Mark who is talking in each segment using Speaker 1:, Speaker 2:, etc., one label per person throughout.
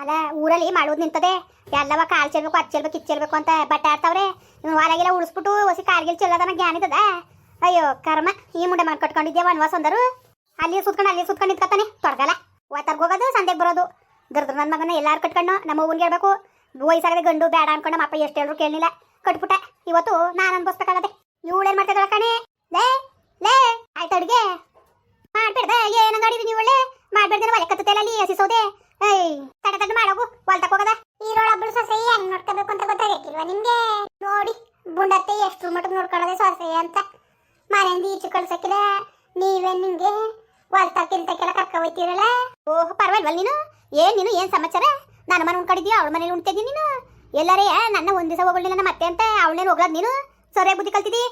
Speaker 1: ಅಲ್ಲ, ಊರಲ್ಲಿ ಮಾಡೋದು ನಿಂತದೆ. ಎಲ್ಲವ ಕಾಲ್ ಚೆಲ್ಬೇಕು, ಅದು ಚೆಲ್ಬೇಕು, ಇದ್ ಅಂತ ಬಟ್ಟೆ ಆಡ್ತಾವ್ರೆ ಇವ್ನು ಹೊಲಗೆಲ್ಲ ಉಳಿಸ್ಬಿಟ್ಟು ಹೊಸಿ ಕಾರ್ಗಿಲ್ ಚೆಲ್ಲದ ಜ್ಞಾನ ಇದ್ದದ. ಅಯ್ಯೋ, ಕರ್ಮ. ಈ ಮುಂಡೆ ಮಾಡಿ ಕಟ್ಕೊಂಡಿದ್ದೆ ವಾಸ ಅಂದರು. ಅಲ್ಲಿ ಸುತ್ಕೊಂಡು ಅಲ್ಲಿ ಸುತ್ಕೊಂಡು ನಿಂತ್ಕೊತಾನೆ ತೊಡ್ಗಲ್ಲ. ಒತ್ತರ್ಗ ಹೋಗೋದು ಸಂದೆಗೆ ಬರೋದು. ದುರ್ದ್ರ ನನ್ನ ಮಗನ ಎಲ್ಲಾರು ಕಟ್ಕೊಂಡು ನಮ್ಮ ಊರಿಗೆ ಹೇಳ್ಬೇಕು. ವಯಸ್ಸಾಗದೆ ಗಂಡು ಬೇಡ ಅನ್ಕೊಂಡು ಅಪ್ಪ ಎಷ್ಟು ಹೇಳಿದ್ರು ಕೇಳಲಿಲ್ಲ ಕಟ್ಬಿಟ್ಟೆ. ಇವತ್ತು ನಾನು ಅನ್ಭವಿಸ್ಬೇಕಾಗದೆ. ಇವಳೇನು ಮಾಡ್ತಿದ್ದಾಳ ಕಣೆ? ಲೇ ಲೇ, ಆಯ್ತು ಅಡುಗೆ. ಮಾಡ್ಬೇಡ್ದೆ ಏನಂಗ ಇವಳೆ ಒಳ್ಳೆ? ಮಾಡ್ಬೇಡ್ದೇನ ಒಲೆ ಕತ್ತಲ್ಲ ಅಲ್ಲಿ ಹಸಿ ಸೌದೆ ಏಯ್ ತಡ ತಡ ಮಾಡೋಗು ಹೊಲ್ತಕ್ ಹೋಗದ? ಈರೊಳೊಬ್ಳು ಸೊಸೆ ಹೆಂಗ್ ನೋಡ್ಕೋಬೇಕು ಅಂತ ಗೊತ್ತಾಗಕ್ಕಿಲ್ವಾ ನಿಮ್ಗೆ? ನೋಡಿ ಬುಂಡತ್ತೆ ಎಷ್ಟು ಮಟ್ಟಿಗೆ ನೋಡ್ಕೊಳ್ಳೋದೆ ಸೊಸೆ ಅಂತ. ಮನೆಯಿಂದ ಈಚೆ ಕಳ್ಸಕ್ಕಿಲ್ಲ ನೀವೇ ನಿಮ್ಗೆ ಹೊಲ್ತಕ್ಕಿಂತಕ್ಕೆಲ್ಲ ಕರ್ಕ ಹೋಯ್ತೀರಲ್ಲ? ಓಹ್ ಪರವಾಗಿಲ್ವಲ್ಲ ನೀನು. ಏನ್ ನೀನು ಏನ್ ಸಮಾಚಾರ? ನನ್ನ ಮನೆ ಉಣ್ಕೊಂಡಿದ್ಯಾ? ಅವಳ ಮನೇಲಿ ಉಣ್ತಿದ್ದೀನಿ ನೀನು? ಎಲ್ಲರೇ ನನ್ನ ಒಂದ್ ದಿವಸ ಹೋಗಲಿಲ್ಲ ನಮ್ಮ ಮತ್ತೆ ಅಂತ ಅವಳೇನು ಹೋಗ್ಲದ್ ನೀನು? ಸರಿಯಾಗಿ ಬುದ್ಧಿ ಕಲ್ತಿದಿ?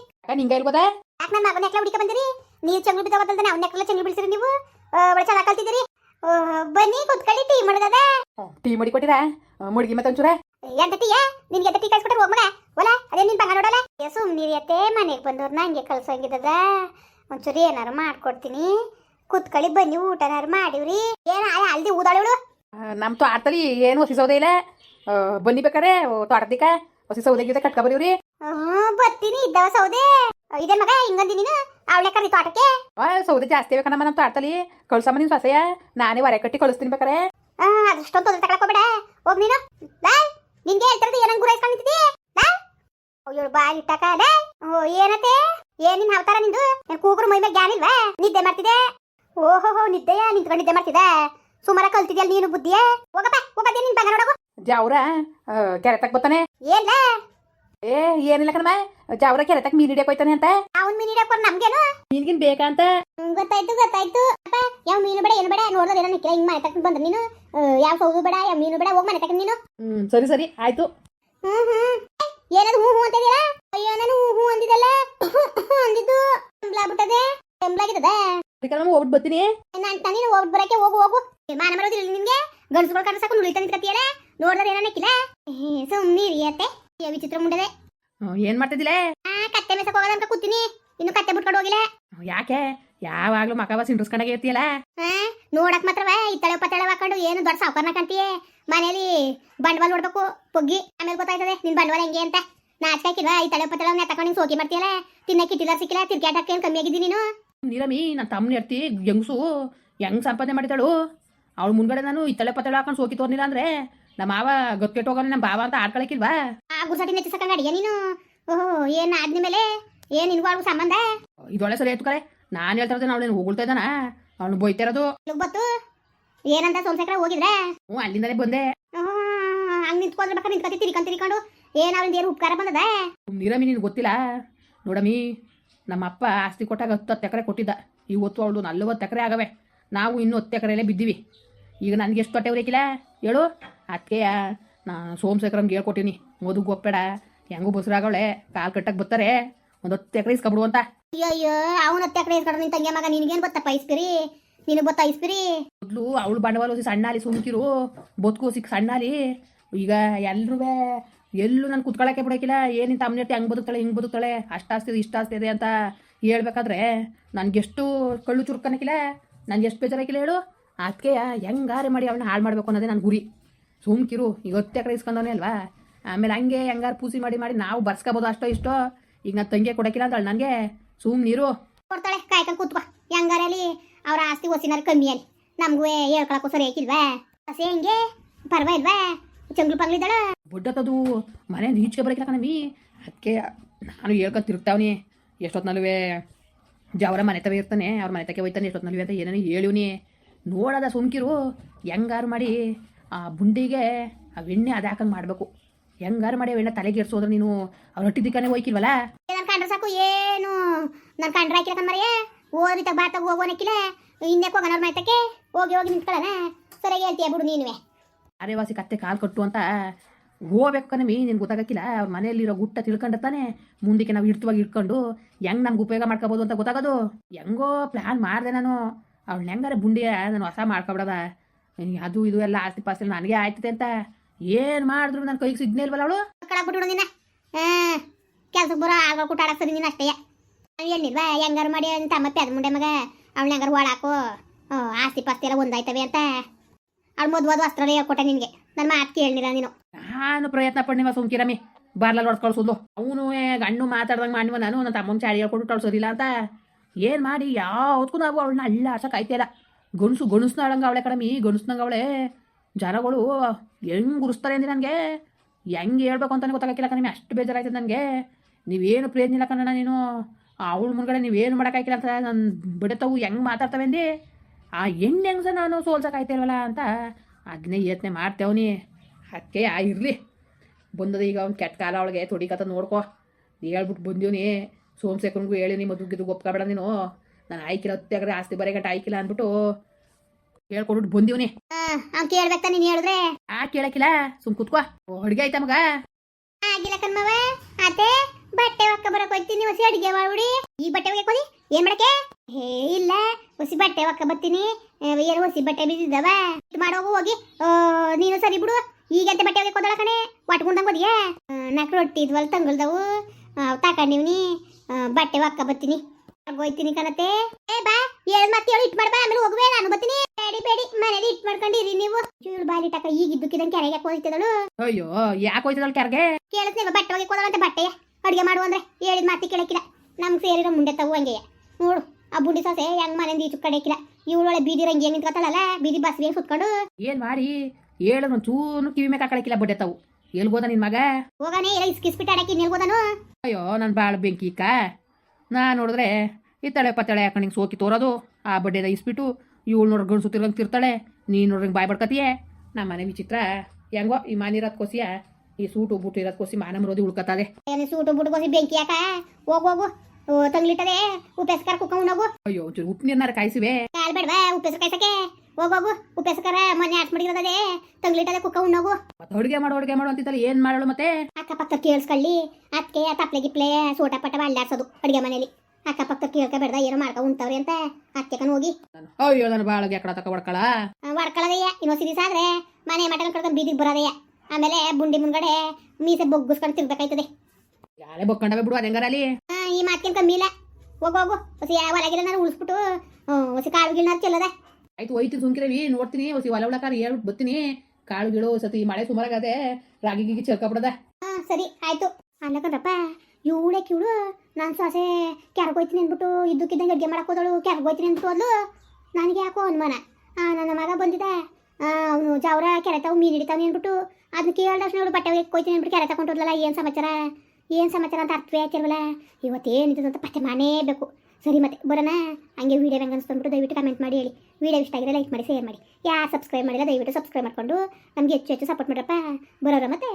Speaker 2: ನಿಂಗೆ ಇಲ್ಬೋದಾ
Speaker 1: ಯಾಕೆ ನನ್ನ ಮಗನ ಎಕ್ಲ ಹುಡುಕ ಬಂದಿರಿ? ನೀವು ಚಂಗ್ಳು ಬಿದ್ದವಲ್ದಲ್ದಾನೆ ಅವ್ನ ಎಕ್ಲ ಚಂಗ್ಳು ಬಿಡಿಸಿರಿ ನೀವು? ಒಳ್ಳೆ ಚೆನ್ನಾಗಿ ಕಲ್ತಿದ್ದೀರಿ? ಬನ್ನಿ ಕುತ್ಕೊಳ್ಳಿ ಟೀ ಮಾಡಿದ
Speaker 2: ಟೀ ಮಾಡಿ ಕೊಟ್ಟಿರ? ಮುಡ್ಗಿ ಮತ್ತೆ ಒಂಚೂರ.
Speaker 1: ಎಂತ ಟೀಯ? ನಿನ್ಗೆ ಎಂತ ಟೀ ಕಳ್ಸ್ಕೊಟ್ರೆ ಹೋಗ್ ಮಗ ಒಲ ಅದೇ ನಿನ್ ಬಂಗ ನೋಡಲ್ಲ ಸುಮ್ನಿರಿಯತ್ತೆ ಮನೆಗೆ ಬಂದವ್ರನ್ನ ಹಂಗೆ ಕಳ್ಸಂಗಿದ್ದದ ಒಂಚೂರು ಏನಾರು ಮಾಡ್ಕೊಡ್ತೀನಿ. ಕುತ್ಕೊಳ್ಳಿ ಬನ್ನಿ ಊಟನಾರು ಮಾಡಿವ್ರಿ. ಏನ ಅಲ್ದಿ ಊದಾಳಿವಳು
Speaker 2: ನಮ್ಮ ತೋಟದಲ್ಲಿ ಏನು ಹೊಸಿಸೋದೇ ಸೌದೆ ಇಲ್ಲ ಬನ್ನಿ ಬೇಕಾರೆ ತೋಟದಿಕ ಹೊಸಿ ಸೌದೆ ಗೀತೆ ಕಟ್ಕೊ ಬರೀವ್ರಿ.
Speaker 1: ಹ್ಮ್ ಬರ್ತೀನಿ ಇದ್ದವ ಸೌದೆ. ಇದೇ ಮಗ ಹಿಂಗಂದಿ ನೀನು? ಅವಳೆ ಕರಿ ತೋಟಕ್ಕೆ?
Speaker 2: ಸೌದೆ ಜಾಸ್ತಿ ಬೇಕಣ್ಣ ನಮ್ಮ ತೋಟದಲ್ಲಿ. ಕಳ್ಸಮ್ಮ ನಿನ್ ಸೊಸೆಯ. ನಾನೇ ಹೊರೆ ಕಟ್ಟಿ ಕಳಿಸ್ತೀನಿ ಬೇಕಾರೆ.
Speaker 1: ಅದಷ್ಟೊಂದು ತೊಂದರೆ ತಗೊಳಕೋಬೇಡ ಹೋಗ್ ನೀನು. ನಿನ್ಗೆ ಹೇಳ್ತಿರೋದು ಏನಂಗ್ ಗುರಾಯಿಸ್ಕೊಂಡಿದ್ದಿ ಲಾ ಅಯ್ಯೋಳು ಬಾಯಿ ಇಟ್ಟಾಕ? ಲೇ ಓ ಏನತ್ತೆ? ಏನ್ ನಿನ್ ಅವತಾರ ನಿಂದು? ಏನ್ ಕೂಗುರು ಮೈ ಮೇಲೆ ಜ್ಞಾನ ಇಲ್ವಾ? ನಿದ್ದೆ ಮಾಡ್ತಿದೆ ಓಹೋ ನಿದ್ದೆಯ? ನಿಂತ್ಕೊಂಡು ನಿದ್ದೆ ಮಾಡ್ತಿದೆ ಸುಮಾರ ಕಲ್ತಿದ್ಯಲ್ಲ ನೀನು ಬುದ್ಧಿಯೇ? ಹೋಗಪ್ಪ ಹೋಗತ್ತೆ ನಿನ್ ಬಂಗಾರ ನೋಡಗು.
Speaker 2: ಜಾವ್ರ ಕೆರೆ ತಕ್ ಬರ್ತಾನೆ.
Speaker 1: ಏನ್ಲ?
Speaker 2: ಏ ಏನಿಲ್ಲ ಕಣಮ್ಮ. ಜಾವರ ಕೆರೆತಕ್ ಮೀನ್ ಹಿಡಿಯಕ್ ಹೋಯ್ತಾನೆ ಅಂತ.
Speaker 1: ಅವ್ನ್ ಮೀನ್ ಹಿಡಿಯಕ್ ನಮ್ಗೇನು?
Speaker 2: ಮೀನ್ಗಿನ್ ಬೇಕಾ ಅಂತ?
Speaker 1: ಹ್ಮ್, ಗೊತ್ತಾಯ್ತು ಗೊತ್ತಾಯ್ತು. ಅಪ್ಪ ಯಾವ ಮೀನು ಬೇಡ ಏನು ಬೇಡ ನೋಡಿದ್ರೆ ಏನೋ ನಿಕ್ಕಿಲ್ಲ ಹಿಂಗ್ ಮನೆ ತಕ್ಕ ಬಂದ್ರೆ ನೀನು. ಯಾವ ಸೌದು ಬೇಡ ಯಾವ ಮೀನು ಬೇಡ ಹೋಗ್ ಮನೆ ತಕ್ಕ ನೀನು.
Speaker 2: ಹ್ಮ್ ಸರಿ ಸರಿ ಆಯ್ತು.
Speaker 1: ಹ್ಮ್ ಹ್ಮ್. ಏನದು ಹೂ ಹೂ ಅಂತಿದ್ದೀರಾ ಅಯ್ಯೋ ನಾನು ಹೂ ಹೂ ಅಂದಿದ್ದಲ್ಲ. ಅಂದಿದ್ದು ಬಿಟ್ಟದೆ ತೆಂಬ್ಲಾಗಿದ್ದದ
Speaker 2: ನಾವು ಹೋಗ್ಬಿಟ್ಟು ಬರ್ತೀನಿ.
Speaker 1: ನಾನು ನೀನು ಹೋಗ್ಬಿಟ್ಟು ಬರಕ್ಕೆ ಹೋಗು ಹೋಗು. ಮಾನ ಮಾಡೋದಿಲ್ಲ ನಿನ್ಗೆ. ಗಂಡಸುಗಳು ಕಣ್ಣ ಸಾಕು ನುಳಿತ ನಿಂತ್ಕತಿಯಲ್ಲ ನೋಡಿದ್ರೆ ಏನೋ ನಿಕ್ಕಿಲ್ಲ. ಸುಮ್ಮನೆ ಅಯ್ಯೋ ವಿಚಿತ್ರ ಮುಂಡದೆ.
Speaker 2: ಏನ್ ಮಾಡ್ತಿದ್ದಿಲ್ಲ
Speaker 1: ಕತ್ತೆ ಮೇಸಕ್ ಹೋಗೋದಂತ ಕೂತೀನಿ. ಇನ್ನು ಕತ್ತೆ ಬಿಟ್ಕೊಂಡು ಹೋಗಿಲ್ಲ.
Speaker 2: ಯಾಕೆ? ಯಾವಾಗ್ಲೂ ಮಕವ ಸಿಂಡ್ರಸ್ಕೊಂಡಾಗ ಇರ್ತೀಯಲ್ಲ?
Speaker 1: ನೋಡಕ್ ಮಾತ್ರವ ಇತ್ತಳೆ ಪತ್ತಳೆ ಹಾಕೊಂಡು ಏನು ದೊಡ್ಡ ಸಾವುಕಾರನ ಕಾಣ್ತೀಯ? ಮನೇಲಿ ಬಂಡವಾಳ ನೋಡ್ಬೇಕು ಪೊಗ್ಗಿ. ಆಮೇಲೆ ಗೊತ್ತಾಯ್ತದೆ ನಿನ್ ಬಂಡವಾಳ ಹೆಂಗೆ ಅಂತ. ನಾಚ್ಕಾಕಿಲ್ವಾ ಈ ತಲೆ ಪತ್ತಳೆ ತಕೊಂಡು ನಿನ್ ಸೋಕಿ ಮಾಡ್ತೀಯಲ್ಲ? ತಿನ್ನಕ್ಕೆ ಇಟ್ಟಿಲ್ಲ ಸಿಕ್ಕಿಲ್ಲ ತಿರ್ಗಾಟಕ್ಕೆ ಏನು ಕಮ್ಮಿ ಆಗಿದ್ದೀನಿ ನೀನು?
Speaker 2: ನೀರಮಿ ನನ್ನ ತಮ್ಮನ ಇರ್ತಿ ಹೆಂಗ್ಸು ಹೆಂಗ್ ಸಂಪಾದನೆ ಮಾಡಿದಾಳು ಅವಳು ಮುಂದ್ಗಡೆ ನಾನು ಇತ್ತಳೆ ಪತ್ತಳೆ ಹಾಕೊಂಡು ಸೋಕಿ ತೋರ್ನಿಲ್ಲ ಅಂದ್ರೆ ನಮ್ಮ ಮಾವ ಗೊತ್ತೆಟ್ಟು ಹೋಗೋಣ ನಮ್ಮ ಬಾವ ಅಂತ ಆಡ್ಕೊಳಕಿಲ್ವಾ?
Speaker 1: ಆ ಗುರ್ಸಾಟಿ ನೆಚ್ಚಿಸಕಂಗ ಅಡಿಗೆ ನೀನು? ಓಹೋ ಏನ್ ಆದ್ನಿ ಮೇಲೆ? ಏನ್ ನಿನ್ಗೂ ಅವ್ಳಿಗೂ ಸಂಬಂಧ?
Speaker 2: ಇದೊಳ್ಳೆ ಸರಿ ಆಯ್ತು ಕರೆ. ನಾನು ಹೇಳ್ತಾ ಇರೋದು ಅವಳೇನು ಹೋಗ್ತಾ ಇದ್ದಾನ? ಅವನು ಬೈತಾ ಇರೋದು?
Speaker 1: ಬತ್ತು. ಏನಂತ ಸೋಮಶೇಖರ ಹೋಗಿದ್ರೆ?
Speaker 2: ಹ್ಞೂ ಅಲ್ಲಿಂದಲೇ ಬಂದೆ.
Speaker 1: ಹಂಗ್ ಬೇಕಾ ನಿಂತ್ಕತಿ ತಿರ್ಕೊಂಡ್ ತಿರ್ಕೊಂಡು ಏನ್ ಅವ್ರಿಂದ ಏನು ಉಪಕಾರ ಬಂದದ?
Speaker 2: ನೀರಮಿ ನಿನ್ ಗೊತ್ತಿಲ್ಲ? ನೋಡಮಿ ನಮ್ಮ ಅಪ್ಪ ಆಸ್ತಿ ಕೊಟ್ಟಾಗ ಹತ್ತು ಹತ್ತು ಎಕರೆ ಕೊಟ್ಟಿದ್ದ. ಹೊತ್ತು ಅವಳು ನಲ್ವತ್ತು ಎಕರೆ ಆಗವೆ. ನಾವು ಇನ್ನೂ ಹತ್ತು ಎಕರೆಯಲ್ಲೇ ಬಿದ್ದೀವಿ. ಈಗ ನನಗೆ ಎಷ್ಟು ಹೊಟ್ಟೆ ಉರಿಕಿಲ್ಲ? ಹೇಳು. ಅದಕ್ಕೆ ನಾನು ಸೋಮಶೇಖರಂಗೆ ಹೇಳ್ಕೊಟ್ಟಿನಿ. ಮದುವೆ ಒಪ್ಪೇಡ ಹೆಂಗೂ ಬಸ್ರಾಗವಳೆ ಕಾಲ್ ಕಟ್ಟಕ್ಕೆ ಬರ್ತಾರೆ. ಒಂದು ಹತ್ತು ಎಕರೆ ಇಸ್ಕೊಬಿಡು ಅಂತ.
Speaker 1: ಅಯ್ಯೋ ಅವನ ಹತ್ತು ಎಕರೆ ಇಸ್ಕೊಂಡು ನಿನ್ ತಂಗಿ ಮಗ. ನಿನ್ಗೇನ್ ಗೊತ್ತಪ್ಪ ಇಸ್ಪಿರಿ ನಿನಗ್ ಗೊತ್ತಾ ಇಸ್ಪಿರಿ
Speaker 2: ಮೊದಲು ಅವಳು ಬಂಡವಾಳ ಹೊಸಿ ಸಣ್ಣ ಅಲ್ಲಿ ಸುಮ್ಕಿರು. ಬದುಕು ಸಿಕ್ಕ ಸಣ್ಣ ಅಲ್ಲಿ ಈಗ ಎಲ್ರೂ ಎಲ್ಲೂ ನಾನು ಕುತ್ಕೊಳಕ್ಕೆ ಬಿಡೋಕಿಲ್ಲ ಏನು ತಮ್ಮನೆಟ್ಟಿ ಹಂಗೆ ಬದುಕ್ತಾಳೆ ಹಿಂಗೆ ಬದುಕ್ತಾಳೆ? ಅಷ್ಟು ಆಸ್ತಿ ಇಷ್ಟು ಆಸ್ತಿ ಇದೆ ಅಂತ ಹೇಳ್ಬೇಕಾದ್ರೆ ನನಗೆಷ್ಟು ಕಳ್ಳು ಚುರುಕನಕ್ಕಿಲ್ಲ ನನಗೆ ಎಷ್ಟು ಬೇಜಾರಾಕಿಲ್ಲ ಹೇಳು. ಅದಕ್ಕೆ ಹೆಂಗಾರೆ ಮಾಡಿ ಅವಳನ್ನ ಹಾಳು ಮಾಡಬೇಕು ಅನ್ನೋದೇ ನನ್ನ ಗುರಿ. ಸುಮ್ಕಿರು ಈಗ ಹತ್ತು ಕಡೆ ಇಸ್ಕೊಂಡವನೇ ಅಲ್ವಾ? ಆಮೇಲೆ ಹಂಗೆ ಹೆಂಗಾರು ಪೂಸಿ ಮಾಡಿ ಮಾಡಿ ನಾವು ಬರ್ಸ್ಕೋಬೋದು ಅಷ್ಟೋ ಇಷ್ಟೋ. ಈಗ ನಾ ತಂಗಿ ಕೊಡೋಕಿಲ್ಲ ಅಂತಾಳೆ ನನಗೆ. ಸುಮ್ ನೀರು
Speaker 1: ಕೊಡ್ತಾಳೆ ಕಾಯ್ಕೊಂಡು ಕೂತ್ಕೋ. ಹೆಂಗಾರಲ್ಲಿ ಅವ್ರ ಆಸ್ತಿ ಓಸಿನಾರು ಕಮ್ಮಿ ಅಲ್ಲಿ. ನಮಗೂ ಹೇಳ್ಕೊಳಕ್ಕೂ ಸರಿ ಹಾಕಿಲ್ವಾ ಹಸಿ ಹೆಂಗೆ? ಪರವಾಗಿಲ್ವಾ ಚಂಗ್ಳು ಪಗ್ಲಿದ್ದಾಳ
Speaker 2: ಬುಡ್ಡತ್ತದು. ಮನೆ ಈಚೆಗೆ ಬರೋಕಿಲ್ಲ ಕಣಮಿ ಅದಕ್ಕೆ ನಾನು ಹೇಳ್ಕೊಂಡು ತಿರುಗ್ತಾವನಿ. ಎಷ್ಟೊತ್ತಿನಲ್ಲೂ ಜವರ ಮನೆ ತವೇ ಇರ್ತಾನೆ. ಅವ್ರ ಮನೆ ತಕ್ಕೆ ಹೋಯ್ತಾನೆ ಎಷ್ಟೊತ್ತಿನಲ್ಲೂ ಅಂತ ಏನೇನು ಹೇಳಿವ್ನಿ. ನೋಡದ ಸುಮ್ಕಿರು. ಹೆಂಗಾರು ಮಾಡಿ ಆ ಬುಂಡಿಗೆ ಆ ಎಣ್ಣೆ ಅದು ಮಾಡಬೇಕು. ಹೆಂಗಾರು ಮಾಡಿ ಆ ತಲೆಗೆ ಇರ್ಸೋದ್ರ ನೀನು ಅವ್ರ ಹೊಟ್ಟಿ ದಿಕ್ಕಾನೆ ಹೋಯ್ಕಿಲ್ವಲ್ಲ
Speaker 1: ಕಂಡ್ರೆ ಸಾಕು ಏನು? ನನ್ ಕಂಡ್ರೆ ಕಣ್ಮರಿಯೇ ಓದಿ ತಗ ಬಾತ ಹೋಗೋನಕ್ಕಿಲ್ಲ ಹಿಂದೆ ಹೋಗೋಣ ಅವ್ರ ಮೈತಕ್ಕೆ. ಹೋಗಿ ಹೋಗಿ ನಿಂತ್ಕೊಳ್ಳೋಣ ಸರಿಯಾಗಿ ಹೇಳ್ತೀಯ ಬಿಡು ನೀನುವೆ.
Speaker 2: ಅರೆ ವಾಸಿ ಕತ್ತೆ ಕಾಲು ಕಟ್ಟು ಅಂತ ಹೋಗ್ಬೇಕು ಕಣಮಿ ನಿನ್ಗೆ ಗೊತ್ತಾಗಕ್ಕಿಲ್ಲ. ಅವ್ರ ಮನೆಯಲ್ಲಿರೋ ಗುಟ್ಟ ತಿಳ್ಕೊಂಡಿರ್ತಾನೆ ಮುಂದಕ್ಕೆ ನಾವು ಇಡ್ತವಾಗಿ ಇಟ್ಕೊಂಡು ಹೆಂಗ್ ನಮ್ಗೆ ಉಪಯೋಗ ಮಾಡ್ಕೋಬೋದು ಅಂತ ಗೊತ್ತಾಗೋದು? ಹೆಂಗೋ ಪ್ಲ್ಯಾನ್ ಮಾಡಿದೆ ನಾನು. ಅವ್ಳು ಹೆಂಗಾರೆ ಬುಂಡಿಯ ನಾನು ಹೊಸ ಮಾಡ್ಕೊಬಿಡದ. ಅದು ಇದು ಎಲ್ಲ ಆಸ್ತಿ ಪಾಸ್ತಿ ನನಗೆ ಆಯ್ತದೆ ಅಂತ ಏನು ಮಾಡಿದ್ರು ನನ್ನ ಕೈಗೆ ಸಿಗ್ನೇ ಇಲ್ವಲ್ಲ ಅವಳು?
Speaker 1: ಕಡಾಕ್ಬಿಟ್ಟು ನಿನ್ನ. ಕೆಲಸ ಕೆಲ್ಸಕ್ಕೆ ಬರೋ ಆಗ ಕೂಟಾಡಕ್ ಸರಿ ನೀನು ಅಷ್ಟೇ. ಹೇಳಿಲ್ವಾ ಹೆಂಗಾರ ಮಾಡಿ ಅಂತ ಮತ್ತೆ ಅದು ಮುಂಡೆ ಮಗ ಅವಳು ಹೆಂಗಾರು ಒಳಾಕು ಆಸ್ತಿ ಪಾಸ್ತಿ ಎಲ್ಲ ಒಂದಾಯ್ತವೆ ಅಂತ. ಅವಳು ಮದುವಾದ ವಸ್ತ್ರ ಕೊಟ್ಟೆ ನಿನಗೆ. ನನ್ನ ಮಾತು ಕೇಳಿಲ್ಲ ನೀನು.
Speaker 2: ನಾನು ಪ್ರಯತ್ನ ಪಡ್ನಿವ ಸುಮ್ಕಿರಮ್ಮಿ ಬಾರ್ಲಲ್ಲಿ ಹೊಡ್ಕೊಳ್ಸೋದು ಕಳ್ಸೋದು. ಅವನು ಗಣ್ಣು ಮಾತಾಡ್ದಂಗೆ ಮಾಡಿವ ನಾನು. ನನ್ನ ತಮ್ಮನ ಚಾಡಿ ಹೇಳ್ಕೊಂಡು ಕಳ್ಸೋದಿಲ್ಲ ಅಂತ. ಏನು ಮಾಡಿ? ಯಾವ್ದಕ್ಕೂ ನಾವು ಅವಳನ್ನ ಅಲ್ಲ ಆಸಕ್ಕೆ ಆಯ್ತಿಲ್ಲ ಗಣಸು ಗಣಸ್ನಾಳಂಗೆ ಅವಳೆ ಕಡಮಿ ಗಣಸ್ನಂಗೆ ಅವಳೆ. ಜನಗಳು ಹೆಂಗೆ ಗುರುಸ್ತಾರೆ ಅಂದ್ರೆ ನನಗೆ? ಹೆಂಗೆ ಹೇಳ್ಬೇಕು ಅಂತಲೇ ಗೊತ್ತಾಗಕ್ಕಿಲ್ಲ ಕಣಮಿ, ಅಷ್ಟು ಬೇಜಾರಾಯ್ತದೆ ನನಗೆ. ನೀವೇನು ಪ್ರಯತ್ನ ಇಲ್ಲ ಕಣ ನೀನು. ಅವಳ ಮುಂದ್ಗಡೆ ನೀವೇನು ಮಾಡೋಕ್ಕಾಗಿಲ್ಲ ಅಂತ ನಾನು ಬಿಡತವು ಹೆಂಗೆ ಮಾತಾಡ್ತವೆ ಅಂದಿ? ಆ ಹೆಣ್ಣು ಹೆಂಗೆ ಸಹ ನಾನು ಇಲ್ವಲ್ಲ ಅಂತ ಅದನ್ನೇ ಯತ್ನೆ ಮಾಡ್ತೇವನಿ ಅದಕ್ಕೆ ಆ ಇರಲಿ. ಬಂದದ ಈಗ ಅವ್ನು ಕೆಟ್ಟ ಕಾಲ ಅವಳಿಗೆ ತೊಡಿಕತ್ತ ನೋಡ್ಕೊ. ಹೇಳ್ಬಿಟ್ಟು ಹೇಳಿ ಸೋಮಶೇಖರ್ಗೂ ಹೇಳಿನಿ ಮದುವೆ ಒಪ್ಕೊಬೇಡ ನೀನು. ನಾನು ಆಯ್ಕಿಲ್ಲ ಹತ್ತಾಗ್ರೆ ಆಸ್ತಿ ಬರೆಗಟ್ಟ ಆಯ್ಕಿಲ್ಲ ಅಂದ್ಬಿಟ್ಟು ಹೇಳ್ಕೊಟ್ಬಿಟ್ಟು ಬಂದಿವನಿ.
Speaker 1: ಅವ್ನು ಕೇಳ್ಬೇಕ ನೀನು ಹೇಳಿದ್ರೆ?
Speaker 2: ಆ ಕೇಳಕಿಲ್ಲ. ಸುಮ್ ಕುತ್ಕೋ. ಅಡುಗೆ ಆಯ್ತಾ ಮಗ?
Speaker 1: ಆಗಿಲ್ಲ ಕಣ್ಮವ ಆತೆ ಬಟ್ಟೆ ಒಕ್ಕ ಬರಕ್ ಹೋಗ್ತೀನಿ ಹೊಸಿ ಅಡಿಗೆ ಮಾಡ್ಬಿಡಿ. ಈ ಬಟ್ಟೆ ಒಗೆ ಕೊಡಿ ಏನ್ ಮಾಡಕ್ಕೆ? ಹೇ ಇಲ್ಲ. ಹೊಸಿ ಬಟ್ಟೆ ಒಕ್ಕ ಬರ್ತೀನಿ ಏನು ಹೊಸಿ ಬಟ್ಟೆ ಬಿದ್ದಿದ್ದಾವ? ಇಟ್ ಮಾಡೋಗು ಹೋಗಿ ನೀನು ಸರಿ ಬಿಡು. ಈಗಂತೆ ಬಟ್ಟೆ ಒಗೆ ಕೊದಳ ಕಣೆ. ಒಟ್ಕೊಂಡಂಗ್ ಹೋದಿಯಾ? ನಾಲ್ಕು ರೊಟ್ಟಿ ಇದ್ವಲ್ಲ ತಂಗಳ್ದವು ತಕೊಂಡಿವ್ನಿ. ಬಟ್ಟೆ ಒಕ್ಕ ಬರ್ತೀನಿ ಹೋಯ್ತೀನಿ ಕಣತೆ. ಏ ಬಾ. ಏಳ್ ಮತ್ತೆ ಹೇಳಿ ಇಟ್ ಮಾಡ್ಬಾ ಆಮೇಲೆ ಹೋಗುವೆ ನಾನು. ಬರ್ತೀನಿ. ಬೇಡಿ ಬೇಡಿ. ಮನೇಲಿ ಇಟ್ ಮಾಡ್ಕೊಂಡಿರಿ ನೀವು. ಚೂರು ಬಾಲಿ ಟಕ ಈಗ ಇದ್ದಕ್ಕಿದಂಗೆ ಕೆರೆಗೆ ಹೋಯ್ತಿದಳು
Speaker 2: ಅಯ್ಯೋ ಯಾಕೆ ಹೋಯ್ತದಲ್ಲ ಕೆರ್ಗೆ?
Speaker 1: ಕೇಳಿಸ್ನೇಗ ಬಟ್ಟೆ ಹೋಗಿ ಕೊಡಲಂತೆ ಬಟ್ಟೆ ಅಡುಗೆ ಮಾಡು ಅಂದ್ರೆ. ಹೇಳಿದ ಮಾತಿ ಕೇಳಕ್ಕಿಲ್ಲ ನಮ್ಗೆ ಸೇರಿರೋ ಮುಂಡೆ ತಗೋ ಹಂಗೆ ನೋಡು ಆ ಬುಡಿ ಸೊಸೆ ಹೆಂಗ್ ಮನೆಯಿಂದ ಈಚು ಕಡೆಕಿಲ್ಲ. ಇವಳೊಳೆ ಬೀದಿ ರಂಗಿ ಹೆಂಗ್ ನಿಂತ್ಕೊತಾಳಲ್ಲ? ಬೀದಿ ಬಸ್ ಏನ್ ಸುತ್ಕೊಂಡು?
Speaker 2: ಏನ್ ಮಾಡಿ? ಹೇಳೋದು ಚೂನು ಕಿವಿ ಮೇಲೆ ಹಾಕೊಳಕ್ಕಿಲ್ಲ ಬಡ್ಡೆ ತಾವು. ಎಲ್ಗೋದ ನಿನ್ ಮಗ?
Speaker 1: ಹೋಗಾನೆ ಇಲ್ಲ ಇಸ್ಕಿಸ್ಬಿಟ್ಟು ಆಡಕ್ಕೆ ನಿಲ್ಬೋದನು
Speaker 2: ಅಯ್ಯೋ ನಾನು ಬಾಳ ಬೆಂಕಿ ಕಾ ನಾ ನೋಡಿದ್ರೆ ಇತ್ತಳೆ ಪತ್ತಳೆ ಯಾಕೆ ನಿಂಗೆ ಸೋಕಿ ತೋರೋದು? ಆ ಬಡ್ಡೆದ ಇಸ್ಬಿಟ್ಟು ಇವಳು ನೋಡ್ರಿ ಗಣಸು ಸುತ್ತಿರಂಗೆ ತಿರ್ತಾಳೆ. ನೀನು ನೋಡ್ರಿ ಬಾಯ್ ಬಡ್ಕತಿಯೇ ನಮ್ಮ ಮನೆ ವಿಚಿತ್ರ. ಹೆಂಗೋ ಈ ಮನೆ ಇರೋದ್ಕೋಸಿಯ ಈ ಸೂಟು ಬುಟ್ಟು ಇರೋದ್ಕೋಸಿ ಮಾನ ಮರೋದಿ ಉಳ್ಕತ್ತದೆ
Speaker 1: ಸೂಟು ಬುಟ್ಟು ಕೋಸಿ ಬೆಂಕಿ ಯಾಕ? ಹೋಗು ಹೋಗು. ತಂಗ್ಲಿಟ್ಟದೆ. ಉಪ್ಪೆಸ್ಕಾರ ಕುಕ್ಕೊಂಡು ಹೋಗು.
Speaker 2: ಅಯ್ಯೋ ಒಂಚೂರು ಉಪ್ಪು ನೀರ್ನಾರ ಕಾಯಿಸಿವೆ.
Speaker 1: ಕಾಲ್ ಬೇಡವಾ ಉಪ್ಪೆಸ್ರು ಕಾಯ್ಸಕ್ಕೆ? ಹೋಗೋಗು ಉಪ್ಪೆಸ್ಕಾರ ಮೊನ್ನೆ ಆಟ್ ಮಾಡಿರೋದೇ ತಂಗ್ಲಿಟ್ಟದೆ ಕುಕ್ಕ ಉಣ್ಣೋಗು
Speaker 2: ಮತ್ತೆ ಅಡುಗೆ ಮಾಡು ಅಡುಗೆ ಮಾಡು ಅಂತಿದ್ದಲ್ಲ ಏನ್ ಮಾಡೋಳು ಮತ್ತೆ?
Speaker 1: ಅಕ್ಕಪಕ್ಕ ಕೇಳಿಸ್ಕೊಳ್ಳಿ. ಅದಕ್ಕೆ ತಪ್ಲೆ ಗಿಪ್ಲೆ ಸೋಟ ಪಟ್ಟ ಅಲ್ಲಾಡ್ಸೋದು ಅಡುಗೆ ಮನೇಲಿ. ಅಕ್ಕಪಕ್ಕ ಕೇಳ್ಕೊಬೇಡ್ದ ಏನೋ ಮಾಡ್ಕೊ ಉಂಟವ್ರಿ ಅಂತ. ಅತ್ತೆಕನ್ ಹೋಗಿ.
Speaker 2: ಅಯ್ಯೋ ನಾನು ಬಾಳ ಎಕಡ ತಕ ಹೊಡ್ಕಳ.
Speaker 1: ಹೊಡ್ಕೊಳ್ಳೋದಯ್ಯ ಇನ್ನೊಂದು ದಿವಸ ಆದ್ರೆ ಮನೆ ಮಟನ್ ಕಡ್ಕೊಂಡು ಬೀದಿಗೆ ಬರೋದಯ್ಯ. ಆಮೇಲೆ ಬುಂಡಿ ಮುಂದ್ಗಡೆ ಮೀಸೆ ಬೊಗ್ಗಿಸ್ಕೊಂಡು ತಿರ್ಬೇಕಾಯ್ತದೆ
Speaker 2: ಯಾರೇ ಬೊಕ್ಕಂಡವೆ ಬಿಡು ಅದೆಂಗಾರಲ್ಲಿ
Speaker 1: ಆ, ಈ ಮಾತಿನ ಕಮ್ಮಿ ಇಲ್ಲ. ಹೋಗು ಹೋಗು. ಹೊಸಿ ಒಳಗಿಲ್ಲ ನಾನು ಉಳಿಸ್ಬಿಟ್ಟು ಹೊಸ ಕಾಳು ಗಿಳ ಚೆಲ್ಲದೆ.
Speaker 2: ಆಯ್ತು ಹೋಯ್ತು ಸುಮ್ಕಿರವಿ ನೋಡ್ತೀನಿ. ಹೊಸ ಹೊಲ ಒಳಕಾರ ಹೇಳ್ಬಿಟ್ಟು ಬರ್ತೀನಿ ಕಾಳು ಗಿಳು ಸತಿ ಮಳೆ ಸುಮಾರಾಗದೆ ರಾಗಿ ಗಿಗಿ ಚೆಲ್ಕೊಬಿಡದ
Speaker 1: ಹಾ ಸರಿ ಆಯ್ತು. ಅಲ್ಲಕಂದ್ರಪ್ಪ ಇವಳೆ ಕಿವಳು, ನಾನು ಸೊಸೆ ಕೆರ್ಗೋಯ್ತೀನಿ ಅಂದ್ಬಿಟ್ಟು ಇದ್ದಕ್ಕಿದ್ದಂಗೆ ಅಡುಗೆ ಮಾಡಕ್ಕೆ ಹೋದಳು ಕೆರ್ಗೋಯ್ತೀನಿ ಅಂದ್ಬಿಟ್ಟು ಅದು ನನಗೆ ಯಾಕೋ ಅನುಮಾನ. ನನ್ನ ಮಗ ಬಂದಿದೆ. ಅವನು ಜಾವರ ಕೆರೆತಾವು ಮೀನು ಹಿಡಿತಾವನಿ ಅಂದ್ಬಿಟ್ಟು ಅದನ್ನ ಕೇಳ್ದಷ್ಟು ಅವಳು ಬಟ್ಟೆ ಒಗೆಯಕ್ಕೆ ಹೋಯ್ತೀನಿ ಅಂದ್ಬಿಟ್ಟು ಕೆರೆ ತಗೊಂಡು ಹೋದ್ಲಲ್ಲ, ಏನು ಸಮಾಚಾರ? ಏನು ಸಮಾಚಾರ ಅಂತ ಅರ್ಥವೇ ಆಗ್ತಿರಲ್ಲ ಇವತ್ತೇನಿದೆ ಅಂತ ಪತ್ತೆ ಮಾಡೇಬೇಕು. ಸರಿ ಮತ್ತೆ, ಬರೋಣ. ಹಂಗೆ ವೀಡಿಯೋ ಹೆಂಗೆ ಅನ್ಸ್ಕೊಂಡ್ಬಿಟ್ಟು ದಯವಿಟ್ಟು ಕಮೆಂಟ್ ಮಾಡಿ ಹೇಳಿ. ವೀಡಿಯೋ ಇಷ್ಟ ಆಗಿದ್ರೆ ಲೈಕ್ ಮಾಡಿ ಶೇರ್ ಮಾಡಿ. ಯಾರು ಸಬ್ಸ್ಕ್ರೈಬ್ ಮಾಡಿಲ್ಲ ದಯವಿಟ್ಟು ಸಬ್ಸ್ಕ್ರೈಬ್ ಮಾಡಿಕೊಂಡು ನಮಗೆ ಹೆಚ್ಚು ಹೆಚ್ಚು ಸಪೋರ್ಟ್ ಮಾಡ್ರಪ್ಪ. ಬರೋರ ಮತ್ತೆ